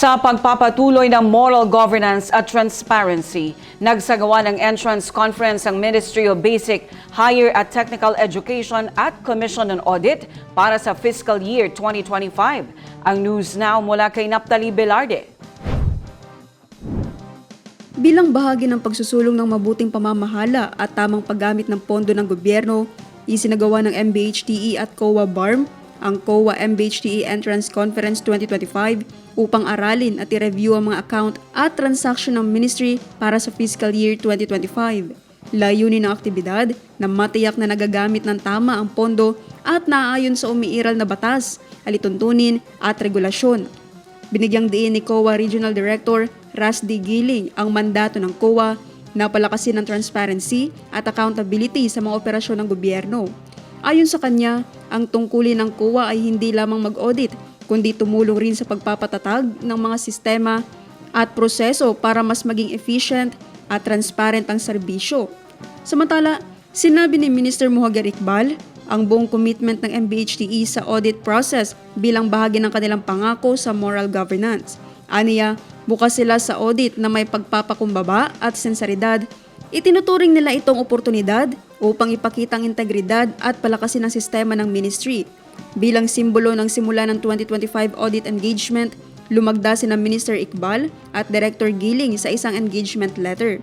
Sa pagpapatuloy ng moral governance at transparency, nagsagawa ng entrance conference ang Ministry of Basic, Higher at Technical Education at Commission on Audit para sa fiscal year 2025. Ang news now mula kay Naptali Belarde. Bilang bahagi ng pagsusulong ng mabuting pamamahala at tamang paggamit ng pondo ng gobyerno, isinagawa ng MBHTE at COA BARM ang COA MBHTE Entrance Conference 2025 upang aralin at i-review ang mga account at transaction ng ministry para sa fiscal year 2025. Layunin ng aktibidad na matiyak na nagagamit ng tama ang pondo at naaayon sa umiiral na batas, alituntunin at regulasyon. Binigyang diin ni COA Regional Director Rasdi Giling ang mandato ng COA na palakasin ang transparency at accountability sa mga operasyon ng gobyerno. Ayon sa kanya, ang tungkulin ng COA ay hindi lamang mag-audit, kundi tumulong rin sa pagpapatatag ng mga sistema at proseso para mas maging efficient at transparent ang serbisyo. Samantala, sinabi ni Minister Muhagar Iqbal ang buong commitment ng MBHTE sa audit process bilang bahagi ng kanilang pangako sa moral governance. Aniya, bukas sila sa audit na may pagpapakumbaba at sensaridad. Itinuturing nila itong oportunidad upang ipakita ang integridad at palakasin ang sistema ng ministry. Bilang simbolo ng simula ng 2025 audit engagement, lumagda si na Minister Iqbal at Director Giling sa isang engagement letter.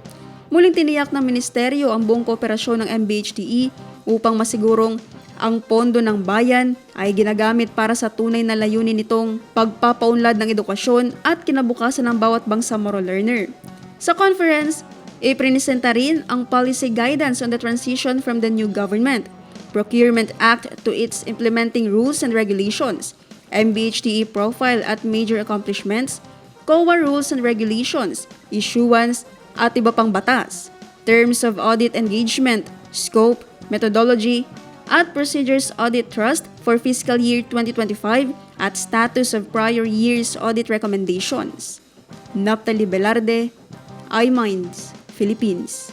Muling tiniyak ng ministeryo ang buong kooperasyon ng MBHTE upang masigurong ang pondo ng bayan ay ginagamit para sa tunay na layunin nitong pagpapaunlad ng edukasyon at kinabukasan ng bawat bangsamoro learner. Sa conference, iprinisenta rin ang policy guidance on the transition from the new government, Procurement Act to its implementing rules and regulations, MBHTE profile at major accomplishments, COA rules and regulations, issuance, at iba pang batas, terms of audit engagement, scope, methodology, at procedures audit trust for fiscal year 2025 at status of prior year's audit recommendations. Naptali Belarde, iMinds, Philippines.